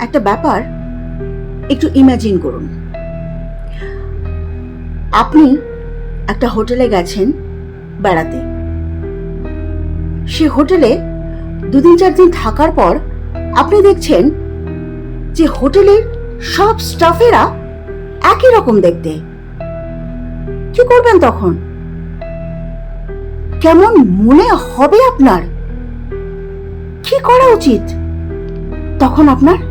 একটা ব্যাপার একটু ইমাজিন করুন। আপনি একটা হোটেলে গেছেন বেড়াতে। সে হোটেলে দুদিন চার দিন থাকার পর আপনি দেখছেন যে হোটেলের সব স্টাফেরা একই রকম দেখতে। কি করবেন তখন? কেমন মনে হবে আপনার? কি করা উচিত? তখন আপনার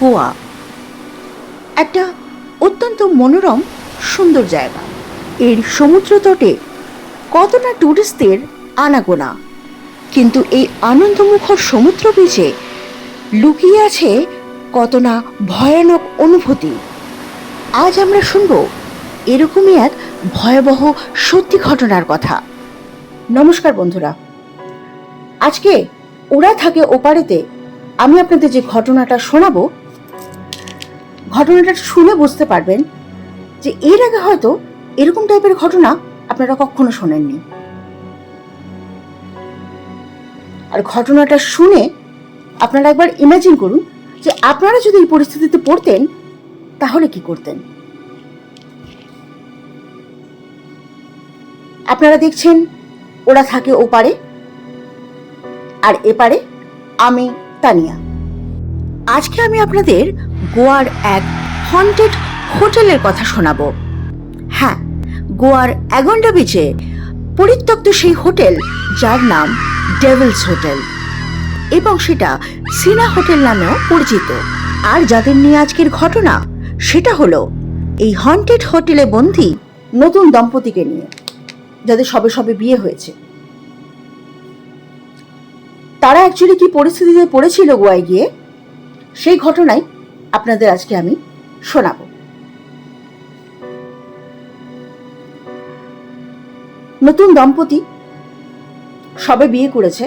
গোয়া। একটা অত্যন্ত মনোরম, সুন্দর জায়গা। এর সমুদ্র তটে কতটা টুরিস্টদের আনাগোনা। কিন্তু এই আনন্দমুখর সমুদ্র বীচে লুকিয়ে আছে কত না ভয়ানক অনুভূতি। আজ আমরা শুনব এরকমই এক ভয়াবহ সত্যি ঘটনার কথা। নমস্কার বন্ধুরা। আজকে ওরা থাকে ওপারেতে, আমি আপনাদের যে ঘটনাটা শোনাবো, ঘটনাটা শুনে বুঝতে পারবেন যে এর আগে হয়তো এরকম টাইপের ঘটনা আপনারা কখনো শোনেননি। আর ঘটনাটা শুনে আপনারা একবার ইমাজিন করুন যে আপনারা যদি এই পরিস্থিতিতে পড়তেন, তাহলে কি করতেন? আপনারা দেখছেন ওরা থাকে ওপারে আর এপারে আমি, তানিয়া। আজকে আমি আপনাদের গোয়ার এক হন্টেড হোটেলের কথা শোনাবো। হ্যাঁ গোয়ার অ্যাগন্ডা বিচে পরিত্যক্ত সেই হোটেল যার নাম ডেভিলস হোটেল এবং সেটা সিনা হোটেল নামেও পরিচিত। আর যাদের নিয়ে আজকের ঘটনা, সেটা হলো এই হন্টেড হোটেলে বন্দি নতুন দম্পতিকে নিয়ে। যাদের সবে সবে বিয়ে হয়েছে। তারা অ্যাকচুয়ালি কি পরিস্থিতিতে পড়েছিল গোয়ায় গিয়ে? সেই ঘটনাই আপনাদের আজকে আমি শোনাবো। নতুন দম্পতি সবে বিয়ে করেছে।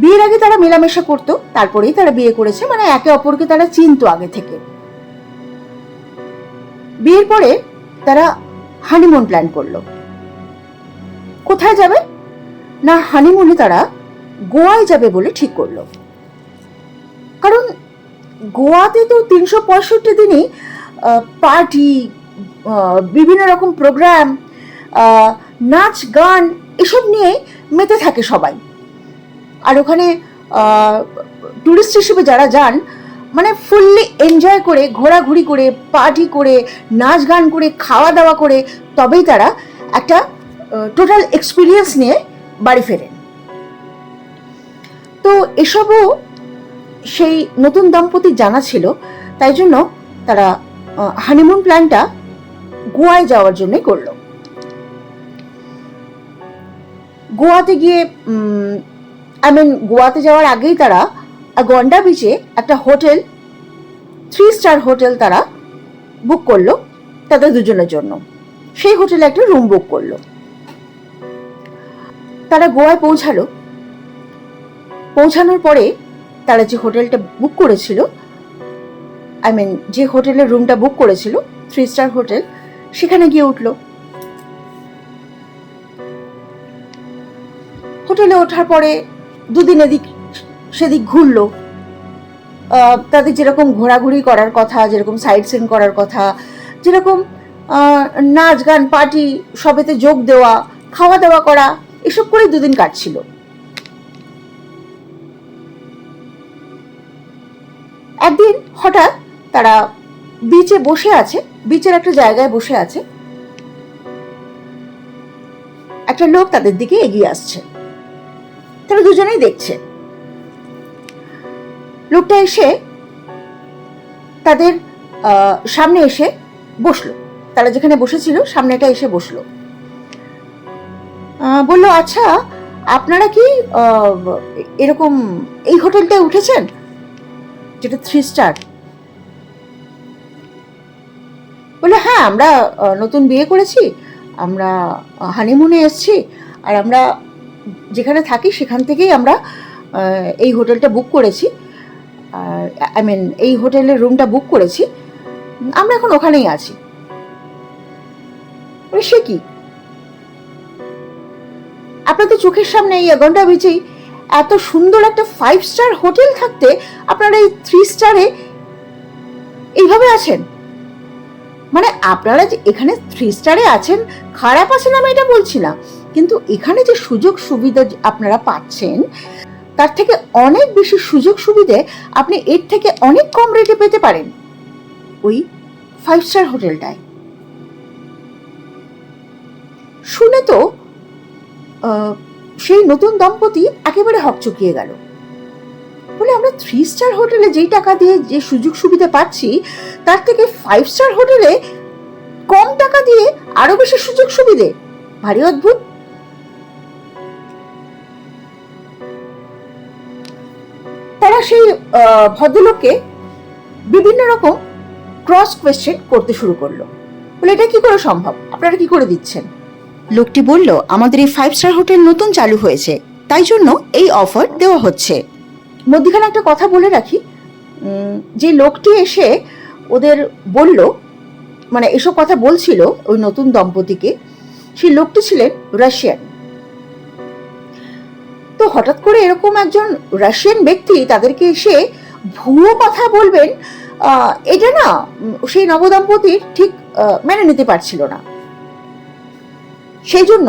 বিয়ের আগে তারা মেলামেশা করতো, তারপরেই তারা বিয়ে করেছে মানে একে অপরকে তারা চিনতো আগে থেকে। বিয়ের পরে তারা হানিমুন প্ল্যান করল। কোথায় যাবে? না হানিমুনে তারা গোয়ায় যাবে বলে ঠিক করল। কারণ গোয়াতে তো তিনশো পঁয়ষট্টি দিনই পার্টি বিভিন্ন রকম প্রোগ্রাম নাচ, গান এসব নিয়ে মেতে থাকে সবাই। আর ওখানে টুরিস্ট হিসেবে যারা যান মানে ফুললি এনজয় করে, ঘোরাঘুরি করে পার্টি করে, নাচ গান করে, খাওয়া দাওয়া করে, তবেই তারা একটা টোটাল এক্সপিরিয়েন্স নিয়ে বাড়ি ফেরেন। তো এসবও সেই নতুন দম্পতি জানা ছিল, তাই জন্য তারা হানিমুন প্ল্যানটা গোয়ায় যাওয়ার জন্যই করল। গোয়াতে গিয়ে আই মিন গোয়াতে যাওয়ার আগেই তারা গন্ডা বিচে একটা হোটেল থ্রি স্টার হোটেল তারা বুক করল তাদের দুজনের জন্য। সেই হোটেলে একটা রুম বুক করল। তারা গোয়ায় পৌঁছালো। পৌঁছানোর পরে তারা যে হোটেলটা বুক করেছিল আই মিন যে হোটেলের রুমটা বুক করেছিল থ্রি স্টার হোটেল সেখানে গিয়ে উঠল। হোটেলে ওঠার পরে দুদিন এদিক সেদিক ঘুরলো। তাদের যেরকম ঘোরাঘুরি করার কথা, যেরকম সাইড সিন করার কথা, যেরকম নাচ, গান পার্টি সবেতে যোগ দেওয়া, খাওয়া দাওয়া করা, এসব করে দুদিন কাটছিল। একদিন হঠাৎ তারা বিচে বসে আছে বিচের একটা জায়গায় বসে আছে। একটা লোক তাদের দিকে এগিয়ে আসছে। তারা দুজনেই দেখছে। লোকটা এসে তাদের সামনে এসে বসল। তারা যেখানে বসেছিল, সামনেটা এসে বসল। বলল আচ্ছা আপনারা কি এরকম এই হোটেলটায় উঠেছেন? যেটা থ্রি স্টার বলল হ্যাঁ আমরা নতুন বিয়ে করেছি, আমরা হানিমুনে এসছি, আর আমরা যেখানে থাকি, সেখান থেকেই আমরা এই হোটেলটা বুক করেছি। আর আই মিন এই হোটেলের রুমটা বুক করেছি। আমরা এখন ওখানেই আছি। সে কি? আপনাদের চোখের সামনে এই গন্ডা বিচেই এত সুন্দর একটা ফাইভ স্টার হোটেল থাকতে আপনারা এই থ্রি স্টারে এইভাবে আছেন? মানে আপনারা যে এখানে থ্রি স্টারে আছেন, খারাপ আছেন আমি এটা বলছি না। কিন্তু এখানে যে সুযোগ সুবিধা আপনারা পাচ্ছেন তার থেকে অনেক বেশি সুযোগ সুবিধে আপনি এর থেকে অনেক কম রেটে পেতে পারেন। ওই ফাইভ স্টার হোটেলটায়। শুনে তো সেই নতুন দম্পতি একেবারে হকচকিয়ে গেল। বলে, আমরা থ্রি স্টার হোটেলে যেই টাকা দিয়ে যে সুযোগ সুবিধা পাচ্ছি, তার থেকে ফাইভ স্টার হোটেলে কম টাকা দিয়ে আরও বেশি সুযোগ সুবিধে। ভারী অদ্ভুত। তারা সেই ভদ্রলোককে বিভিন্ন রকম ক্রস কোয়েশ্চেন করতে শুরু করল। বলে, এটা কি করে সম্ভব? আপনারা কি করে দিচ্ছেন? লোকটি বলল, আমাদের এই ফাইভ স্টার হোটেল নতুন চালু হয়েছে। তাই জন্য এই অফার দেওয়া হচ্ছে। মধ্যখানে একটা কথা বলে রাখি যে লোকটি এসে ওদের বলল মানে এসব কথা বলছিল ওই নতুন দম্পতিকে, সেই লোকটি ছিলেন রাশিয়ান তো হঠাৎ করে এরকম একজন রাশিয়ান ব্যক্তি তাদেরকে এসে ভুয়ো কথা বলবেন এটা না সেই নবদম্পতির ঠিক মেনে নিতে পারছিল না। সেই জন্য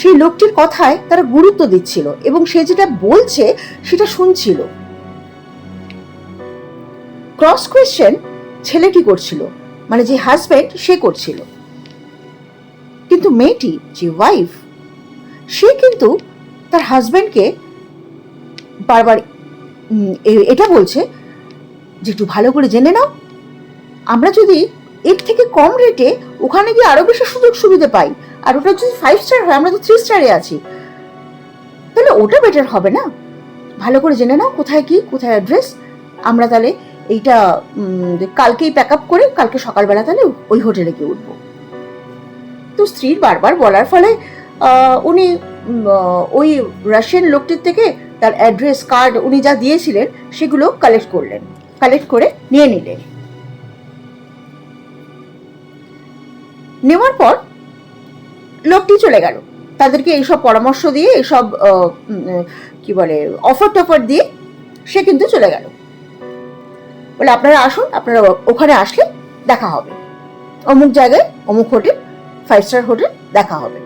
সেই লোকটির কথায় তারা গুরুত্ব দিচ্ছিল এবং সে যেটা বলছে সেটা শুনছিল। ক্রস কোয়েশ্চেন ছেলেটি করছিল মানে যে হাজব্যান্ড সে করছিল। কিন্তু মেয়েটি, যে ওয়াইফ সে কিন্তু তার হাজব্যান্ডকে বারবার এটা বলছে যে, একটু ভালো করে জেনে নাও। আমরা যদি এর থেকে কম রেটে ওখানে গিয়ে আরও বেশি সুযোগ সুবিধা পাই, আর ওটা যদি ফাইভ স্টার হয়, আমরা তো থ্রি স্টারে আছি। তাহলে ওটা বেটার হবে না? ভালো করে জেনে নাও, কোথায় কি, কোথায় অ্যাড্রেস আমরা তাহলে এইটা কালকেই প্যাক আপ করে, কালকে সকালবেলা তাহলে ওই হোটেলে গিয়ে উঠবো। তো স্ত্রীর বারবার বলার ফলে উনি ওই রাশিয়ান লোকটির থেকে তার অ্যাড্রেস কার্ড উনি যা দিয়েছিলেন, সেগুলো কালেক্ট করলেন। কালেক্ট করে নিয়ে নিলেন। নেওয়ার পর লোকটি চলে গেল। তাদেরকে এইসব পরামর্শ দিয়ে, এইসব কি বলে অফার টফার দিয়ে সে কিন্তু চলে গেল। বলে, আপনারা আসুন, আপনারা ওখানে আসলে দেখা হবে। অমুক জায়গায়, অমুক হোটেল ফাইভ স্টার হোটেল দেখা হবে।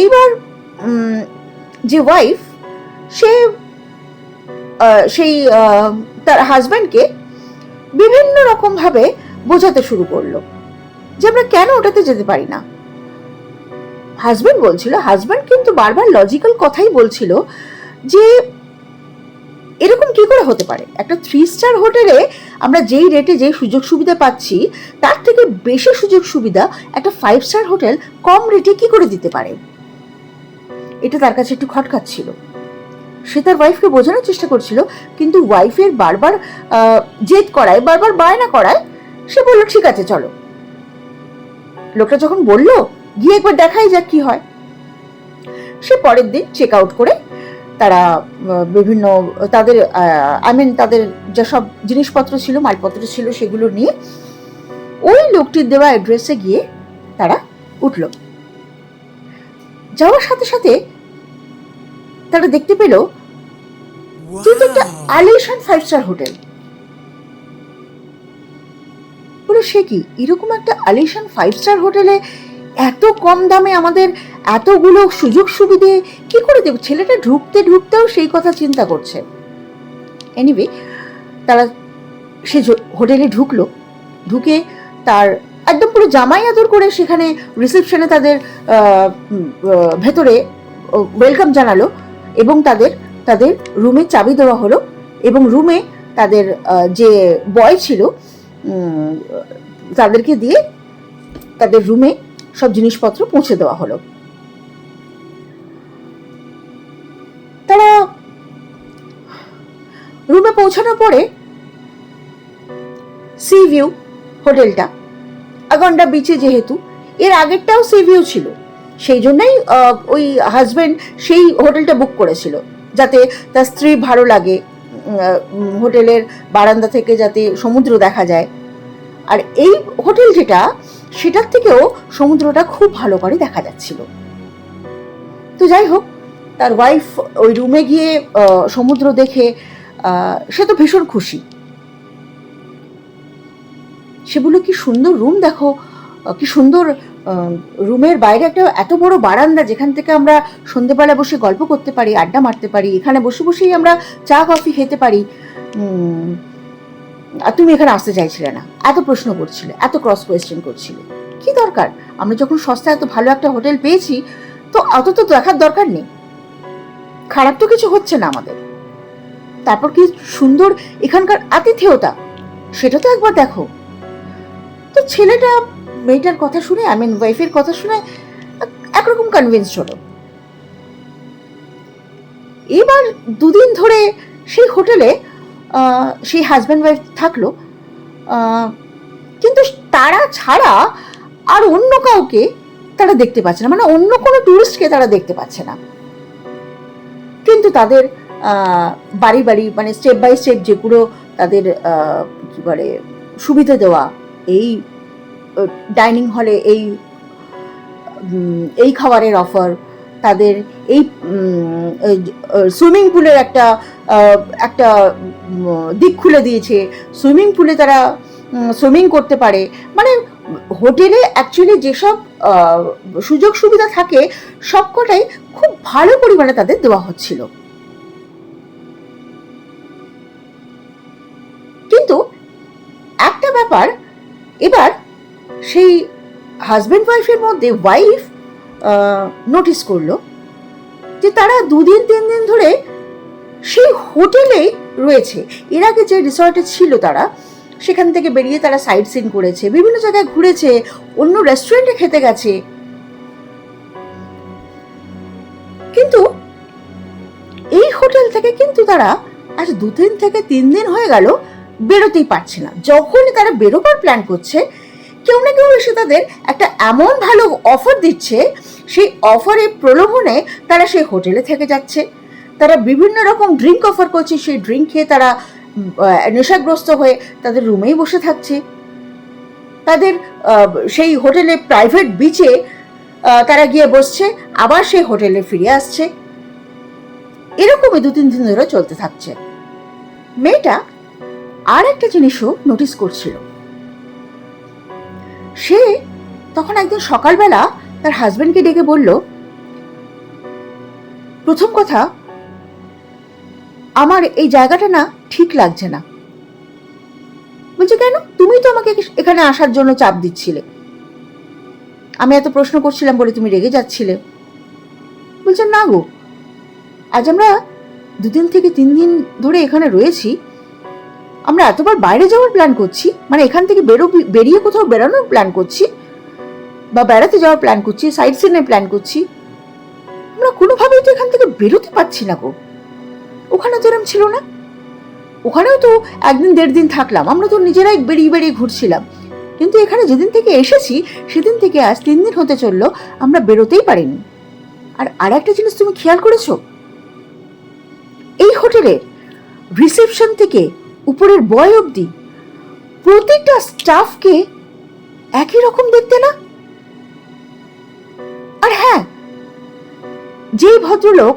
এইবার যে ওয়াইফ সে সেই তার হাজব্যান্ডকে বিভিন্ন রকম ভাবে বোঝাতে শুরু করল যে আমরা কেন ওটাতে যেতে পারি না। হাজব্যান্ড বলছিল হাজব্যান্ড কিন্তু বারবার লজিক্যাল কথাই বলছিল যে এরকম কি করে হতে পারে? একটা থ্রি স্টার হোটেলে আমরা যেই রেটে যেই সুযোগ সুবিধা পাচ্ছি, তার থেকে বেশি সুযোগ সুবিধা একটা ফাইভ স্টার হোটেল কম রেটে কি করে দিতে পারে? এটা তার কাছে একটু খটকাচ্ছিল সে তার ওয়াইফকে বোঝানোর চেষ্টা করছিল, কিন্তু ওয়াইফের বারবার জেদ করায়, বারবার বায়না করায়, সে বলল, ঠিক আছে, চলো। লোকটা যখন বলল, গিয়ে একবার দেখাই যাক কি হয়। সে পরের দিন চেক আউট করে তারা বিভিন্ন, তাদের আই মিন তাদের যেসব জিনিসপত্র ছিল, মালপত্র ছিল, সেগুলো নিয়ে ওই লোকটির দেওয়া অ্যাড্রেসে গিয়ে তারা উঠল। যাওয়ার সাথে সাথে তারা দেখতে পেল? যেহেতু একটা আলিশান ফাইভ স্টার হোটেল বলে সে কি? এরকম একটা আলিশান ফাইভ স্টার হোটেলে এত কম দামে আমাদের এতগুলো সুযোগ সুবিধে কি করে দেব? ছেলেটা ঢুকতে ঢুকতেও সেই কথা চিন্তা করছে। এনিওয়ে তারা সে হোটেলে ঢুকলো ঢুকে তার একদম পুরো জামাই আদর করে সেখানে রিসেপশনে তাদের ভেতরে ওয়েলকাম জানালো। এবং তাদের তাদের রুমে চাবি দেওয়া হলো এবং রুমে তাদের যে বয় ছিল তাদেরকে দিয়ে তাদের রুমে সব জিনিসপত্র পৌঁছে দেওয়া হলো। তারা রুমে পৌঁছানোর পরে সি ভিউ হোটেলটা আগন্ডা বিচে যেহেতু, এর আগেরটাও সি ভিউ ছিল। সেই জন্যই ওই হাজবেন্ড সেই হোটেলটা বুক করেছিল, যাতে তার স্ত্রী ভালো লাগে হোটেলের বারান্দা থেকে যাতে সমুদ্র দেখা যায়। আর এই হোটেল যেটা, সেটার থেকেও সমুদ্রটা খুব ভালো করে দেখা যাচ্ছিল। তো যাই হোক, তার ওয়াইফ ওই রুমে গিয়ে সমুদ্র দেখে সে তো ভীষণ খুশি। সে বলল, কি সুন্দর রুম দেখো কি সুন্দর রুমের বাইরে একটা এত বড় বারান্দা যেখান থেকে আমরা সন্ধেবেলা বসে গল্প করতে পারি, আড্ডা মারতে পারি, এখানে বসে বসেই আমরা চা, কফি খেতে পারি। আর তুমি এখানে আসতে চাইছিলে না। এত প্রশ্ন করছিলে, এত ক্রস কোয়েশ্চেন করছিলে। কি দরকার? আমরা যখন সস্তায় এত ভালো একটা হোটেল পেয়েছি, তো অত তো দেখার দরকার নেই। খারাপ তো কিছু হচ্ছে না আমাদের। তারপর কি সুন্দর এখানকার আতিথেয়তা? সেটা তো একবার দেখো। তো ছেলেটা মেয়েটার কথা শুনে আই মিন ওয়াইফের কথা শুনে, একরকম কনভিন্স হলো। এবার দুদিন ধরে সেই হোটেলে সেই হাজব্যান্ড ওয়াইফ থাকল কিন্তু তারা ছাড়া আর অন্য কাউকে তারা দেখতে পাচ্ছে না মানে অন্য কোনো টুরিস্টকে তারা দেখতে পাচ্ছে না। কিন্তু তাদের বাড়ি বাড়ি মানে স্টেপ বাই স্টেপ যেগুলো তাদের কি বলে, সুবিধা দেওয়া, এই ডাইনিং হলে এই এই খাবারের অফার, তাদের এই সুইমিং পুলের একটা একটা দিক খুলে দিয়েছে। সুইমিং পুলে তারা সুইমিং করতে পারে। মানে হোটেলে অ্যাকচুয়ালি যেসব সুযোগ সুবিধা থাকে, সবকটাই খুব ভালো পরিমাণে তাদের দেওয়া হচ্ছিল। কিন্তু একটা ব্যাপার, এবার সেই হাজব্যান্ড ওয়াইফের মধ্যে ওয়াইফ নোটিস করল যে তারা দুদিন, তিন দিন ধরে সেই হোটেলেই রয়েছে। এর আগে যে রিসর্টে ছিল তারা, সেখান থেকে বেরিয়ে তারা সাইট সিন করেছে, বিভিন্ন জায়গায় ঘুরেছে, অন্য রেস্টুরেন্টে খেতে গেছে। কিন্তু এই হোটেল থেকে কিন্তু তারা আজ দু দিন থেকে তিন দিন হয়ে গেল, বেরোতেই পারছে না। যখনই তারা বেরোবার প্ল্যান করছে কেউ না কেউ এসে তাদের একটা এমন ভালো অফার দিচ্ছে, সেই অফারে প্রলোভনে তারা সেই হোটেলে থেকে যাচ্ছে। তারা বিভিন্ন রকম ড্রিঙ্ক অফার করছে, সেই ড্রিঙ্ক খেয়ে তারা নেশাগ্রস্ত হয়ে তাদের রুমেই বসে থাকছে। তাদের সেই হোটেলে প্রাইভেট বিচে তারা গিয়ে বসছে, আবার সেই হোটেলে ফিরে আসছে। এরকমই দু, তিন দিন ধরে চলতে থাকছে। মেয়েটা আর একটা জিনিসও নোটিস করছিল। সে তখন একদিন সকালবেলা তার হাজবেন্ডকে ডেকে বলল, প্রথম কথা, আমার এই জায়গাটা না ঠিক লাগছে না। বলছে, কেন? তুমি তো আমাকে এখানে আসার জন্য চাপ দিচ্ছিলে। আমি এত প্রশ্ন করছিলাম বলে তুমি রেগে যাচ্ছিলে। বলছে, না গো। আজ আমরা দুদিন থেকে তিন দিন ধরে এখানে রয়েছি। আমরা এতবার বাইরে যাওয়ার প্ল্যান করছি মানে এখান থেকে বেরো বেরিয়ে কোথাও বেরোনোর প্ল্যান করছি, বা বেড়াতে যাওয়ার প্ল্যান করছি সাইড সিনের প্ল্যান করছি, আমরা কোনোভাবেই তো এখান থেকে বেরোতে পারছি না গো। ওখানে তো এরম ছিল না। ওখানেও তো একদিন দেড় দিন থাকলাম, আমরা তো নিজেরাই বেরিয়ে বেরিয়ে ঘুরছিলাম। কিন্তু এখানে যেদিন থেকে এসেছি, সেদিন থেকে আজ তিন দিন হতে চলল, আমরা বেরোতেই পারিনি। আর আর একটা জিনিস তুমি খেয়াল করেছ? এই হোটেলের রিসেপশন থেকে উপরের বয় অবধি প্রত্যেকটা স্টাফকে একই রকম দেখতে না? আর হ্যাঁ যেই ভদ্রলোক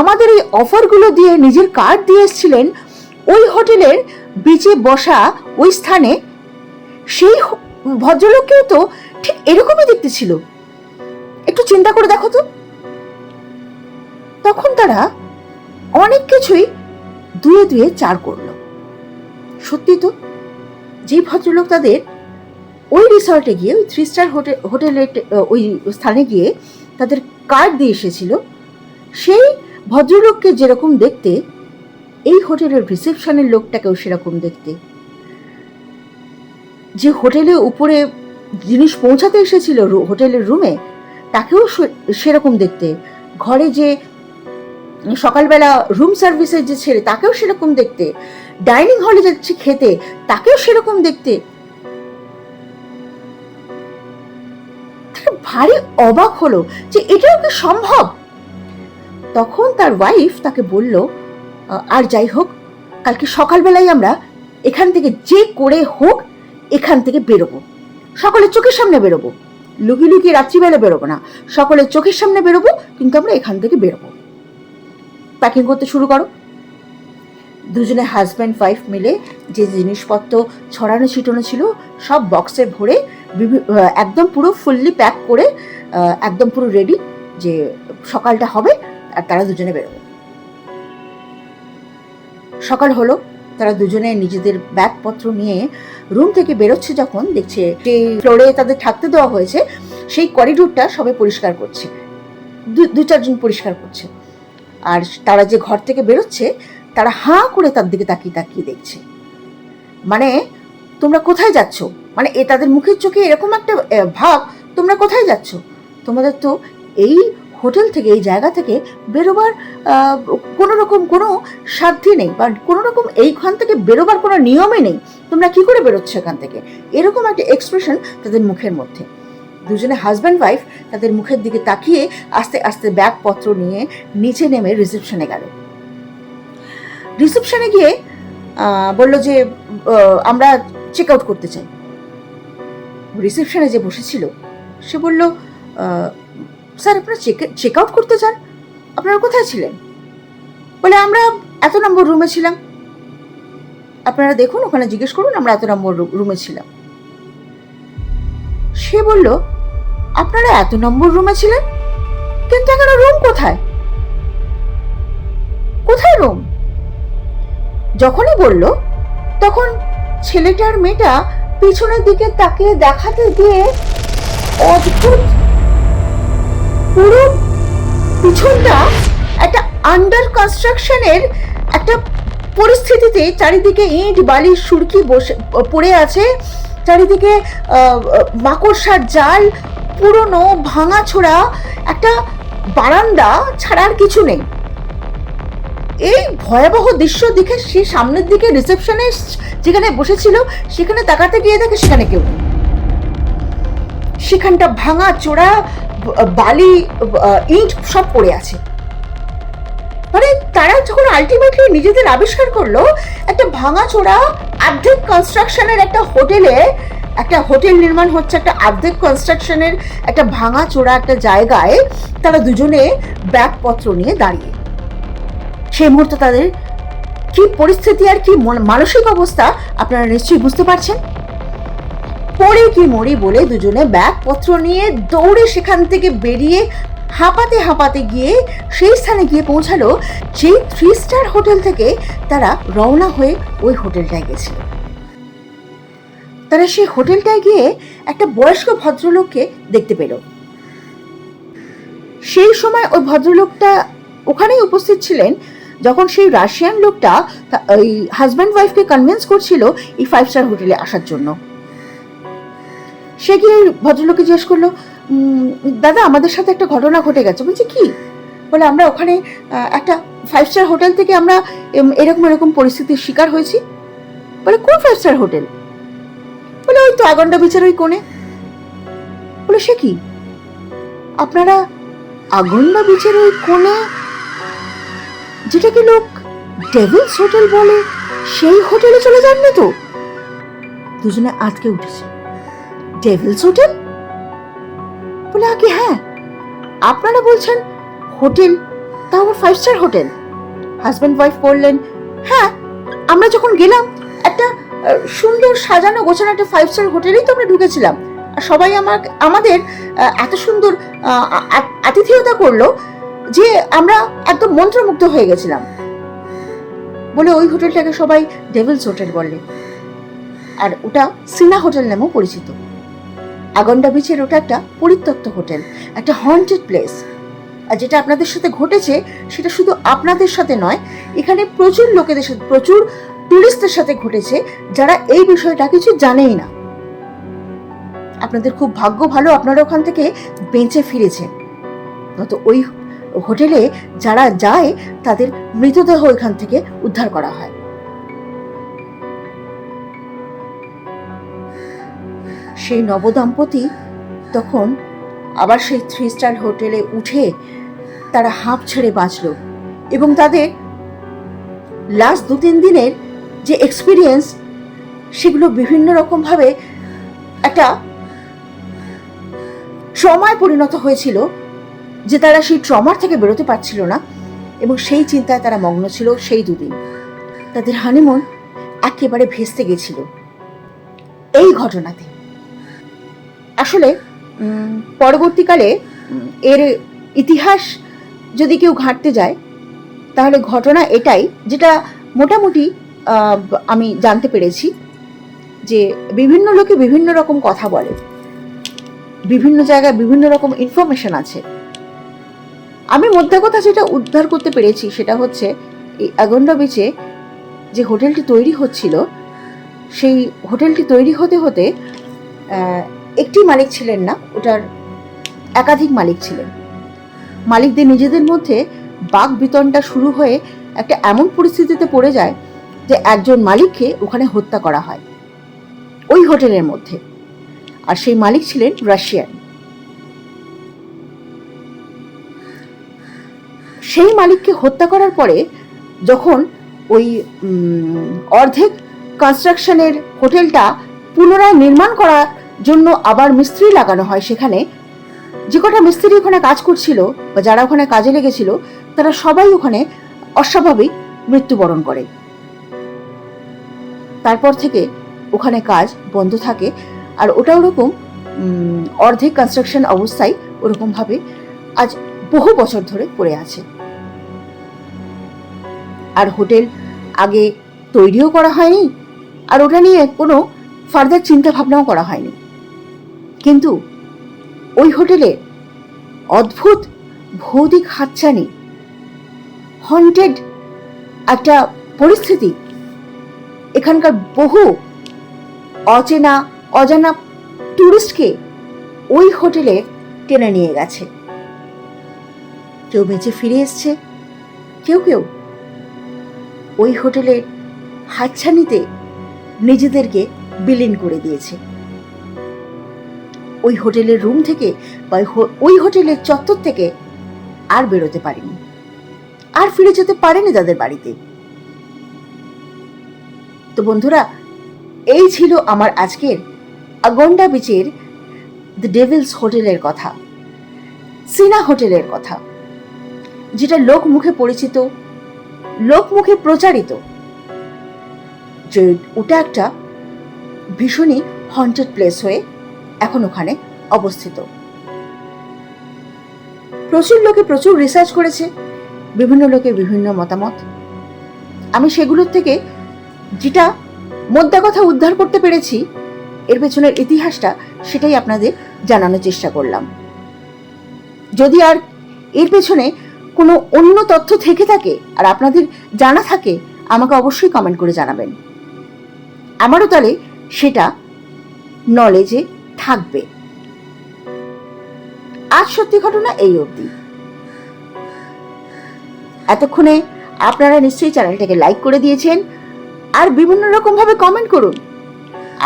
আমাদের এই অফারগুলো দিয়ে নিজের কার্ড দিয়ে এসেছিলেন, ওই হোটেলের বিচে বসা ওই স্থানে, সেই ভদ্রলোককেও তো ঠিক এরকমই দেখতে ছিল। একটু চিন্তা করে দেখো তো। তখন তারা অনেক কিছুই দুয়ে দুয়ে চার করল। সত্যি তো? যে ভদ্রলোক তাদের ওই রিসর্টে গিয়ে, ওই থ্রি স্টার হোটেল ওই স্থানে গিয়ে তাদের কার্ড দিয়ে এসেছিল, সেই ভদ্রলোককে যেরকম দেখতে, এই হোটেলের রিসেপশনের লোকটাকেও সেরকম দেখতে। যে হোটেলে উপরে জিনিস পৌঁছাতে এসেছিল হোটেলের রুমে, তাকেও সেরকম দেখতে। ঘরে যে সকালবেলা রুম সার্ভিসের যে ছেলে, তাকেও সেরকম দেখতে। ডাইনিং হলে যাচ্ছে খেতে, তাকেও সেরকম দেখতে। ভারী অবাক হলো যে এটাও কি সম্ভব? তখন তার ওয়াইফ তাকে বলল আর যাই হোক, কালকে সকালবেলায় আমরা এখান থেকে যে করে হোক, এখান থেকে বেরোবো। সকলের চোখের সামনে বেরোবো। লুকিয়ে লুকিয়ে রাত্রিবেলা বেরোবো না। সকলের চোখের সামনে বেরোবো, কিন্তু আমরা এখান থেকে বেরোবো। প্যাকিং করতে শুরু করো। দুজনে হাজব্যান্ড ওয়াইফ মিলে যে জিনিসপত্র ছড়ানো, ছিটানো ছিল, সব বক্সে ভরে একদম পুরো ফুললি প্যাক করে একদম পুরো রেডি যে সকালটা হবে আর তারা দুজনে বেরোবে। সকাল হলো, তারা দুজনে নিজেদের ব্যাগপত্র নিয়ে রুম থেকে বেরোচ্ছে যখন দেখছে যে ফ্লোরে তাদের থাকতে দেওয়া হয়েছে, সেই করিডোরটা সবাই পরিষ্কার করছে। দু চারজন পরিষ্কার করছে। আর তারা যে ঘর থেকে বেরোচ্ছে তারা হাঁ করে তার দিকে তাকিয়ে তাকিয়ে দেখছে। মানে তোমরা কোথায় যাচ্ছ? মানে এ তাদের মুখের চোখে এরকম একটা ভাব, তোমরা কোথায় যাচ্ছ? তোমাদের তো এই হোটেল থেকে, এই জায়গা থেকে বেরোবার কোনো রকম কোনো সাধ্যই নেই বা কোনো রকম এইখান থেকে বেরোবার কোনো নিয়মই নেই। তোমরা কি করে বেরোচ্ছ এখান থেকে? এরকম একটা এক্সপ্রেশন তাদের মুখের মধ্যে। দুজনে হাজব্যান্ড ওয়াইফ তাদের মুখের দিকে তাকিয়ে আস্তে আস্তে ব্যাগপত্র নিয়ে নিচে নেমে রিসেপশনে গেল। রিসেপশনে গিয়ে বলল যে আমরা চেক আউট করতে চাই। রিসেপশনে যে বসেছিল, সে বলল স্যার, আপনারা চেক চেক আউট করতে চান? আপনারা কোথায় ছিলেন? বলে, আমরা এত নম্বর রুমে ছিলাম। আপনারা দেখুন, ওখানে জিজ্ঞেস করুন, আমরা এত নম্বর রুমে ছিলাম। সে বলল, আপনারা এত নম্বর রুমে ছিলেন? কিন্তু এখানে রুম কোথায়? কোথায় রুম যখনই বলল, তখন ছেলেটার মেয়েটা পিছনের দিকে তাকিয়ে দেখাতে গিয়ে অদ্ভুত পুরো পিছনটা একটা আন্ডার কনস্ট্রাকশনের একটা পরিস্থিতিতে চারিদিকে ইট, বালি, সুরকি বসে, পড়ে আছে। চারিদিকে মাকড়সার জাল, পুরনো ভাঙাছোড়া, একটা বারান্দা ছাড়ার কিছু নেই। এই ভয়াবহ দৃশ্য দেখে সে সামনের দিকে রিসেপশনে যেখানে বসেছিল, সেখানে তাকাতে গিয়ে দেখে সেখানে কেউ সেখানটা ভাঙা চোরা, বালি ইট সব পড়ে আছে। মানে তারা যখন আলটিমেটলি নিজেদের আবিষ্কার করল, একটা ভাঙা চোরা অর্ধেক কনস্ট্রাকশনের একটা হোটেলে, একটা হোটেল নির্মাণ হচ্ছে, একটা অর্ধেক কনস্ট্রাকশনের একটা ভাঙা চোরা একটা জায়গায় তারা দুজনে ব্যাগপত্র নিয়ে দাঁড়িয়ে। সেই মুহূর্তে তাদের কি পরিস্থিতি আর কি মানসিক অবস্থা আপনারা নিশ্চয়ই বুঝতে পারছেন? পরে কি মরি বলে দুজনে ব্যাগপত্র নিয়ে দৌড়ে সেখান থেকে বেরিয়ে হাঁপাতে হাঁপাতে গিয়ে সেই স্থানে গিয়ে পৌঁছালো সেই থ্রি স্টার হোটেল থেকে তারা রওনা হয়ে ওই হোটেলটায় গেছিল। তারা সেই হোটেলটায় গিয়ে একটা বয়স্ক ভদ্রলোককে দেখতে পেল। সেই সময় ওই ভদ্রলোকটা ওখানেই উপস্থিত ছিলেন যখন সেই রাশিয়ান লোকটা ওই হাজব্যান্ড ওয়াইফকে কনভিন্স করছিল এই ফাইভ স্টার হোটেলে আসার জন্য। সে গিয়ে ওই ভদ্রলোককে জিজ্ঞেস করল দাদা, আমাদের সাথে একটা ঘটনা ঘটে গেছে। বলছে, কি? বলে, আমরা ওখানে একটা ফাইভ স্টার হোটেল থেকে আমরা এরকম এরকম পরিস্থিতির শিকার হয়েছি। বলে, কোন ফাইভ স্টার হোটেল বলে, ওই তো আগন্ডা বিচার ওই কোণে। বলে, সে কি? আপনারা আগন্ডা বিচের ওই কোণে যেটাকে লোক ডেভিলস হোটেল বলে, সেই হোটেলে চলে যাননি তো? দুজনে আটকে উঠেছে। Devil's hotel? বলে আগে হ্যাঁ আপনারা বলছেন হোটেল, তাও আবার five star hotel. Husband wife বললেন হ্যাঁ আমরা যখন গেলাম, একটা সুন্দর সাজানো গোছানো একটা ফাইভ স্টার হোটেলেই তো আমরা ঢুকেছিলাম। সবাই আমার আমাদের এত সুন্দর আতিথেয়তা করল যে আমরা একদম মন্ত্রমুগ্ধ হয়ে গেছিলাম। বলে ওই হোটেলটাকে সবাই ডেভিলস হোটেল বললে আর ওটা সিনা হোটেল নামেও পরিচিত। আগন্ডা বিচের ওটা একটা পরিত্যক্ত হোটেল, একটা হন্টেড প্লেস আর যেটা আপনাদের সাথে ঘটেছে, সেটা শুধু আপনাদের সাথে নয়, এখানে প্রচুর লোকেদের সাথে, প্রচুর টুরিস্টদের সাথে ঘটেছে, যারা এই বিষয়টা কিছু জানেই না। আপনাদের খুব ভাগ্য ভালো, আপনারা ওখান থেকে বেঁচে ফিরেছেন। নয়তো ওই হোটেলে যারা যায়, তাদের মৃতদেহ এখান থেকে উদ্ধার করা হয়। সেই নবদম্পতি তখন আবার সেই থ্রি স্টার হোটেলে উঠে তারা হাঁপ ছেড়ে বাঁচল এবং তাদের লাস্ট দু তিন দিনের যে এক্সপিরিয়েন্স সেগুলো বিভিন্ন রকমভাবে একটা ট্রমায় পরিণত হয়েছিল। যে তারা সেই ট্রমার থেকে বেরোতে পারছিল না, এবং সেই চিন্তায় তারা মগ্ন ছিল সেই দুদিন। তাদের হানিমুন একেবারে ভেস্তে গেছিল এই ঘটনাতে। আসলে পরবর্তীকালে এর ইতিহাস যদি কেউ ঘাঁটতে যায়, তাহলে ঘটনা এটাই, যেটা মোটামুটি আমি জানতে পেরেছি যে বিভিন্ন লোকে বিভিন্ন রকম কথা বলে, বিভিন্ন জায়গায় বিভিন্ন রকম ইনফরমেশন আছে। আমি মধ্যে কথা যেটা উদ্ধার করতে পেরেছি সেটা হচ্ছে এই আগন্ডা বিচে যে হোটেলটি তৈরি হচ্ছিল, সেই হোটেলটি তৈরি হতে হতে একটি মালিক ছিলেন না, ওটার একাধিক মালিক ছিলেন। মালিকদের নিজেদের মধ্যে বাক বিতনটা শুরু হয়ে একটা এমন পরিস্থিতিতে পড়ে যায় যে একজন মালিককে ওখানে হত্যা করা হয়, ওই হোটেলের মধ্যে। আর সেই মালিক ছিলেন রাশিয়ান। সেই মালিককে হত্যা করার পরে যখন ওই অর্ধেক কনস্ট্রাকশনের হোটেলটা পুনরায় নির্মাণ করার জন্য আবার মিস্ত্রি লাগানো হয় সেখানে, যে কটা মিস্ত্রি ওখানে কাজ করছিল বা যারা ওখানে কাজে লেগেছিল, তারা সবাই ওখানে অস্বাভাবিক মৃত্যুবরণ করে। তারপর থেকে ওখানে কাজ বন্ধ থাকে আর ওটা ওরকম অর্ধেক কনস্ট্রাকশন অবস্থায় ওরকমভাবে আজ বহু বছর ধরে পড়ে আছে। আর হোটেল আগে তৈরিও করা হয়নি আর ওটা নিয়ে কোনো ফার্দার চিন্তা ভাবনাও করা হয়নি। কিন্তু ওই হোটেলে অদ্ভুত ভৌতিক হাতছানি হন্টেড একটা পরিস্থিতি, এখানকার বহু অচেনা, অজানা টুরিস্টকে ওই হোটেলে টেনে নিয়ে গেছে। কেউ বেঁচে ফিরে এসছে, কেউ কেউ ওই হোটেলের হাতছানিতে নিজেদেরকে বিলীন করে দিয়েছে। ওই হোটেলের রুম থেকে বা ওই হোটেলের চত্বর থেকে আর বেরোতে পারেনি। আর ফিরে যেতে পারেনি তাদের বাড়িতে। তো বন্ধুরা, এই ছিল আমার আজকের আগন্ডা বিচের দ্য ডেভিলস হোটেলের কথা, সিনা হোটেলের কথা, যেটা লোক মুখে পরিচিত লোক মুখে প্রচারিত। যে ওটা একটা ভীষণই হন্টেড প্লেস হয়ে এখন ওখানে অবস্থিত। প্রচুর লোকে প্রচুর রিসার্চ করেছে, বিভিন্ন লোকের বিভিন্ন মতামত। আমি সেগুলোর থেকে যেটা মোদ্দা কথা উদ্ধার করতে পেরেছি, এর পেছনের ইতিহাসটা সেটাই আপনাদের জানানোর চেষ্টা করলাম। যদি আর এর পেছনে কোনো অন্য তথ্য থেকে থাকে আর আপনাদের জানা থাকে, আমাকে অবশ্যই কমেন্ট করে জানাবেন। আমারও তাহলে সেটা নলেজে থাকবে। আজ সত্যি ঘটনা এই অবধি। এতক্ষণে আপনারা নিশ্চয়ই চ্যানেলটাকে লাইক করে দিয়েছেন আর বিভিন্ন রকম ভাবে কমেন্ট করুন।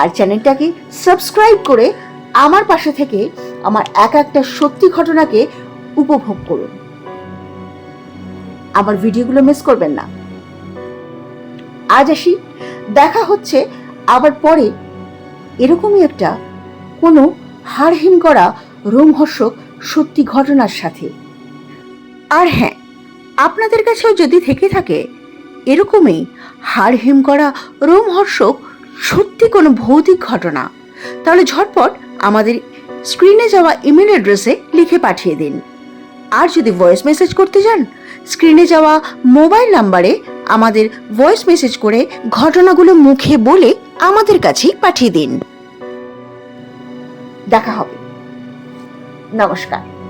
আর চ্যানেলটাকে সাবস্ক্রাইব করে আমার পাশে থেকে আমার এক একটা সত্যি ঘটনাকে উপভোগ করুন। আমার ভিডিওগুলো মিস করবেন না। আজ আসি, দেখা হচ্ছে আবার পরে এরকমই একটা কোনো হাড়হিম করা রোমহর্ষক সত্যি ঘটনার সাথে। আর হ্যাঁ আপনাদের কাছেও যদি থেকে থাকে, এরকমই হাড়হিম করা রোমহর্ষক সত্যি কোনো ভৌতিক ঘটনা, তাহলে ঝটপট আমাদের স্ক্রিনে যাওয়া ইমেল অ্যাড্রেসে লিখে পাঠিয়ে দিন। আর যদি ভয়েস মেসেজ করতে যান স্ক্রিনে যাওয়া মোবাইল নাম্বারে আমাদের ভয়েস মেসেজ করে ঘটনাগুলো মুখে বলে আমাদের কাছেই পাঠিয়ে দিন। দেখা হবে। নমস্কার।